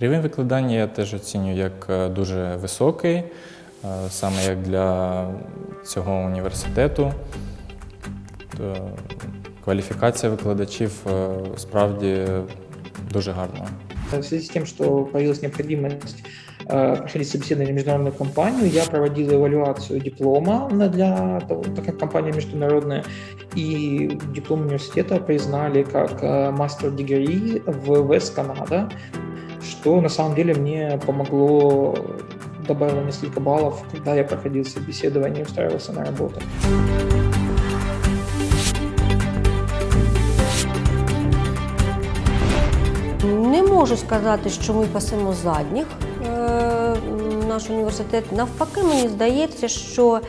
Рівень викладання я теж оцінюю як е, дуже високий, е, саме як для цього університету. То Кваліфікація викладачів е, справді дуже гарна. В связи с тем, что появилась необходимость э, проходить собеседование в международную компанию, я проводил эвалюацию диплома на- для того, так как компания международная, и диплом университета признали как э, мастер degree в West Canada, что на самом деле мне помогло, добавило несколько баллов, когда я проходил собеседование и устраивался на работу. Не можу сказати, що ми пасемо задніх е, наш університет. Навпаки, мені здається, що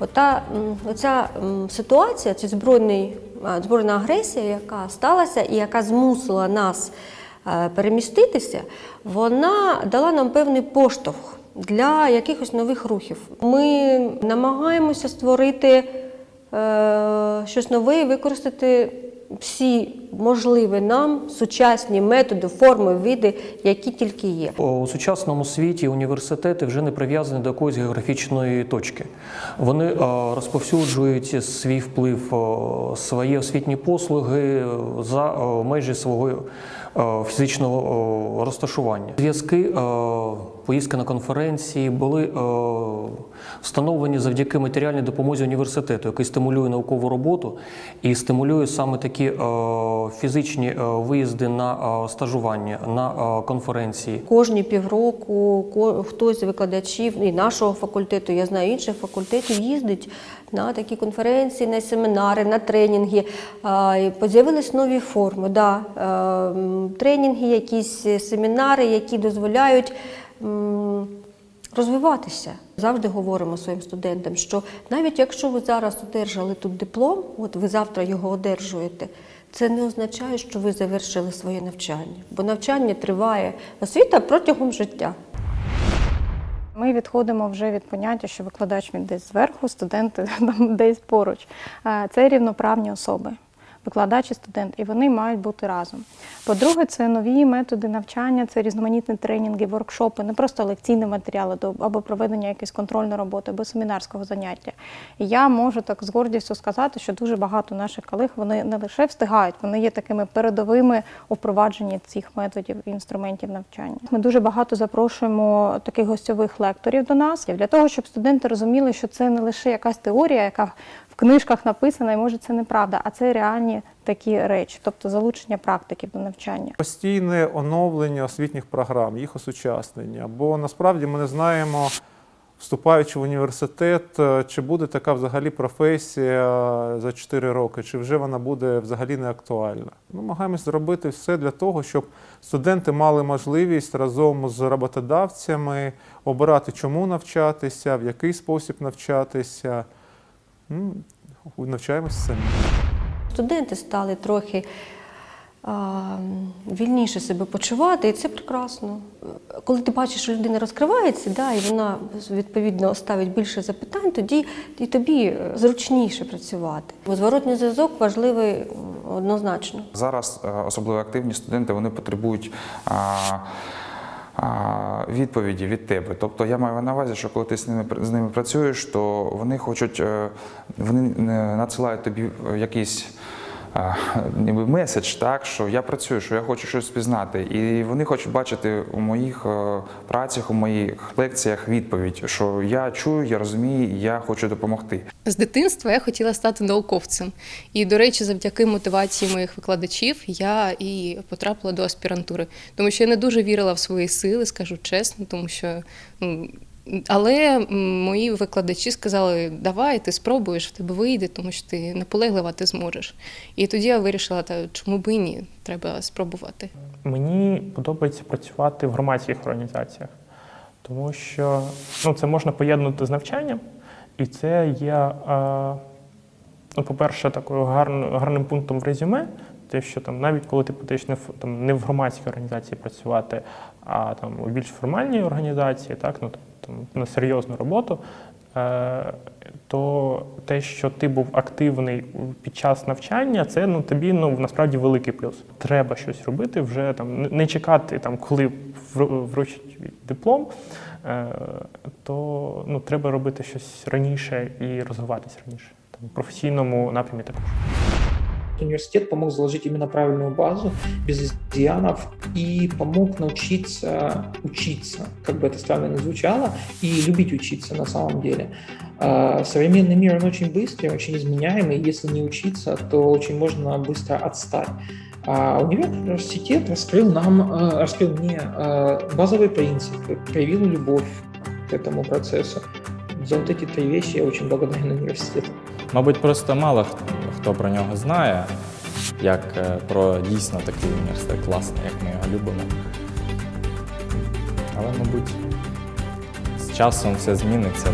ота, оця ситуація, ця збройний, збройна агресія, яка сталася і яка змусила нас переміститися, вона дала нам певний поштовх для якихось нових рухів. Ми намагаємося створити е, щось нове і використати всі можливі нам сучасні методи, форми, види, які тільки є. У сучасному світі університети вже не прив'язані до якоїсь географічної точки. Вони е, розповсюджують свій вплив, е, свої освітні послуги е, за е, межі свого е, фізичного е, розташування. Зв'язки, е, поїздки на конференції були е, встановлені завдяки матеріальній допомозі університету, який стимулює наукову роботу і стимулює саме такі е, фізичні е, виїзди на е, стажування, на е, конференції. Кожні півроку хтось з викладачів і нашого факультету, я знаю інших факультетів, їздить на такі конференції, на семінари, на тренінги. З'явились нові форми. Да. Е, Тренінги, якісь семінари, які дозволяють. Розвиватися завжди говоримо своїм студентам, що навіть якщо ви зараз одержали тут диплом, от ви завтра його одержуєте, це не означає, що ви завершили своє навчання, бо навчання триває освіта протягом життя. Ми відходимо вже від поняття, що викладач він десь зверху, студенти там десь поруч. Е, Це рівноправні особи. Викладач і студент, і вони мають бути разом. По-друге, це нові методи навчання, це різноманітні тренінги, воркшопи, не просто лекційні матеріали або проведення якоїсь контрольної роботи, або семінарського заняття. І я можу так з гордістю сказати, що дуже багато наших колег вони не лише встигають, вони є такими передовими у впровадженні цих методів і інструментів навчання. Ми дуже багато запрошуємо таких гостьових лекторів до нас для того, щоб студенти розуміли, що це не лише якась теорія, яка в книжках написана, і може це неправда, а це реальні такі речі, тобто залучення практиків до навчання. Постійне оновлення освітніх програм, їх осучаснення. Бо насправді ми не знаємо, вступаючи в університет, е, чи буде така взагалі професія за 4 роки, чи вже вона буде взагалі не актуальна. Ми намагаємось зробити все для того, щоб студенти мали можливість разом з роботодавцями обирати, чому навчатися, в який спосіб навчатися. Ну, навчаємося самі. Студенти стали трохи вільніше себе почувати, і це прекрасно. Коли ти бачиш, що людина розкривається, да, і вона відповідно ставить більше запитань, тоді і тобі е, зручніше працювати. Бо зворотній зв'язок важливий однозначно. Зараз е, особливо активні студенти вони потребують а, відповіді від тебе. Тобто я маю на увазі, що коли ти з ними з ними працюєш, то вони хочуть, е, вони е, надсилають тобі е, якийсь. а, Ніби меседж, так що я працюю, що я хочу щось пізнати, і вони хочуть бачити у моїх е, працях, у моїх лекціях відповідь, що я чую, я розумію, я хочу допомогти. З дитинства я хотіла стати науковцем. І, до речі, завдяки мотивації моїх викладачів я і потрапила до аспірантури. Тому що я не дуже вірила в свої сили, скажу чесно, тому що. ну, Але мої викладачі сказали, давай, ти спробуєш, в тебе вийде, тому що ти наполеглива, ти зможеш. І тоді я вирішила, та чому би ні, треба спробувати. Мені подобається працювати в громадських організаціях, тому що ну, це можна поєднувати з навчанням, і це є, е, ну, по-перше, такою гарн- гарним пунктом в резюме, те, що там навіть коли ти будеш не в там не в громадській організації працювати, а там у більш формальній організації, так ну там на серйозну роботу. е, То те, що ти був активний під час навчання, це ну тобі ну насправді великий плюс. Треба щось робити вже там не- чекати там, коли вручать диплом, е, то ну, треба робити щось раніше і розвиватись раніше. Там, в професійному напрямі також. Университет помог заложить именно правильную базу, без изъянов, и помог научиться учиться, как бы это странно ни звучало, и любить учиться на самом деле. А, Современный мир, он очень быстрый, очень изменяемый, если не учиться, то очень можно быстро отстать. А университет раскрыл нам, э, раскрыл мне э, базовые принципы, проявил любовь к этому процессу. За вот эти три вещи я очень благодарен университету. Мабуть, просто мало хто, про нього знає, як е, про дійсно такий університет класний, як ми його любимо. Але, мабуть, з часом все зміниться.